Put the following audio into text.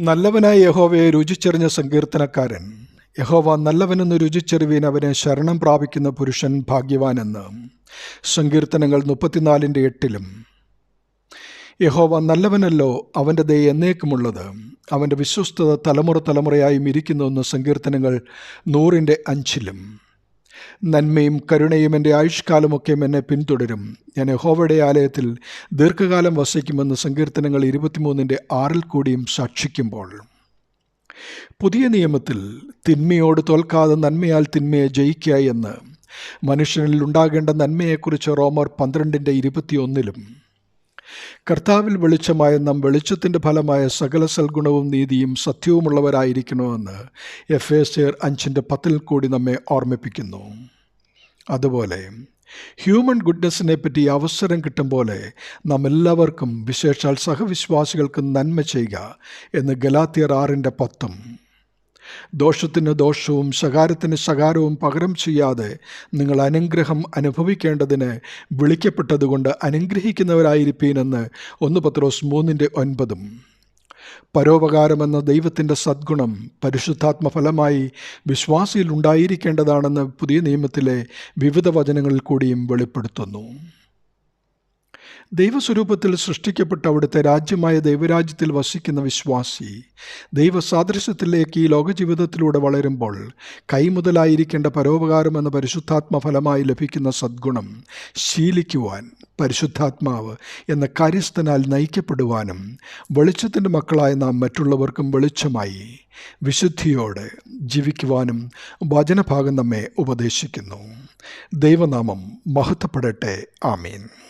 നല്ലവനായ യഹോവയെ രുചിച്ചെറിഞ്ഞ സങ്കീർത്തനക്കാരൻ. യഹോവ നല്ലവനെന്ന് രുചിച്ചെറിവീൻ അവനെ ശരണം പ്രാപിക്കുന്ന പുരുഷൻ ഭാഗ്യവാനെന്ന്. സങ്കീർത്തനങ്ങൾ മുപ്പത്തിനാലിന്റെ എട്ടിലും. യഹോവ നല്ലവനല്ലോ അവന്റെ ദയ എന്നേക്കുമുള്ളത്. അവന്റെ വിശ്വസ്തത തലമുറ തലമുറയായും ഇരിക്കുന്നുവെന്ന് സങ്കീർത്തനങ്ങൾ നൂറിന്റെ അഞ്ചിലും. നന്മയും കരുണയും എന്റെ ആയുഷ്കാലമൊക്കെയും എന്നെ പിന്തുടരും. ഞാൻ യഹോവയുടെ ആലയത്തിൽ ദീർഘകാലം വസിക്കുമെന്ന് സങ്കീർത്തനങ്ങൾ ഇരുപത്തിമൂന്നിന്റെ ആറിൽ കൂടിയും സാക്ഷിക്കുമ്പോൾ. പുതിയ നിയമത്തിൽ തിന്മയോട് തോൽക്കാതെ നന്മയാൽ തിന്മയെ ജയിക്കുക എന്ന്. മനുഷ്യനിൽ ഉണ്ടാകേണ്ട നന്മയെക്കുറിച്ച് റോമർ പന്ത്രണ്ടിന്റെ ഇരുപത്തിയൊന്നിലും കർത്താവിൽ വെളിച്ചമായ നാം വെളിച്ചത്തിന്റെ ഫലമായ സകല സൽഗുണവും നീതിയും സത്യവുമുള്ളവരായിരിക്കണമെന്ന് എഫ് എസ് സേർ അഞ്ചിന്റെ പത്തിൽ കൂടി നമ്മെ ഓർമ്മിപ്പിക്കുന്നു. അതുപോലെ ഹ്യൂമൻ ഗുഡ്നെസ്സിനെ പറ്റി അവസരം കിട്ടും പോലെ നാം എല്ലാവർക്കും വിശേഷാൽ സഹവിശ്വാസികൾക്ക് നന്മ ചെയ്യുക എന്ന് ഗലാത്തിയർ ആറിന്റെ പത്തും ദോഷത്തിന് ദോഷവും ശകാരത്തിന് ശകാരവും പകരം ചെയ്യാതെ നിങ്ങൾ അനുഗ്രഹം അനുഭവിക്കേണ്ടതിന് വിളിക്കപ്പെട്ടതുകൊണ്ട് അനുഗ്രഹിക്കുന്നവരായിരിക്കീനെന്ന് ഒന്ന് പത്രോസ് മൂന്നിന്റെ ഒൻപതും. പരോപകാരമെന്ന ദൈവത്തിന്റെ സദ്ഗുണം പരിശുദ്ധാത്മഫലമായി വിശ്വാസിയിൽ ഉണ്ടായിരിക്കേണ്ടതാണെന്ന് പുതിയ നിയമത്തിലെ വിവിധ വചനങ്ങളിൽ കൂടിയും വെളിപ്പെടുത്തുന്നു. ദൈവസ്വരൂപത്തിൽ സൃഷ്ടിക്കപ്പെട്ട അവിടുത്തെ രാജ്യമായ ദൈവരാജ്യത്തിൽ വസിക്കുന്ന വിശ്വാസി ദൈവസാദൃശ്യത്തിലേക്ക് ഈ ലോകജീവിതത്തിലൂടെ വളരുമ്പോൾ കൈമുതലായിരിക്കേണ്ട പരോപകാരം എന്ന പരിശുദ്ധാത്മ ഫലമായി ലഭിക്കുന്ന സദ്ഗുണം ശീലിക്കുവാൻ പരിശുദ്ധാത്മാവ് എന്ന കാര്യസ്ഥനാൽ നയിക്കപ്പെടുവാനും വെളിച്ചത്തിന്റെ മക്കളായ നാം മറ്റുള്ളവർക്കും വെളിച്ചമായി വിശുദ്ധിയോടെ ജീവിക്കുവാനും വചനഭാഗം നമ്മെ ഉപദേശിക്കുന്നു. ദൈവനാമം മഹത്വപ്പെടട്ടെ. ആമീൻ.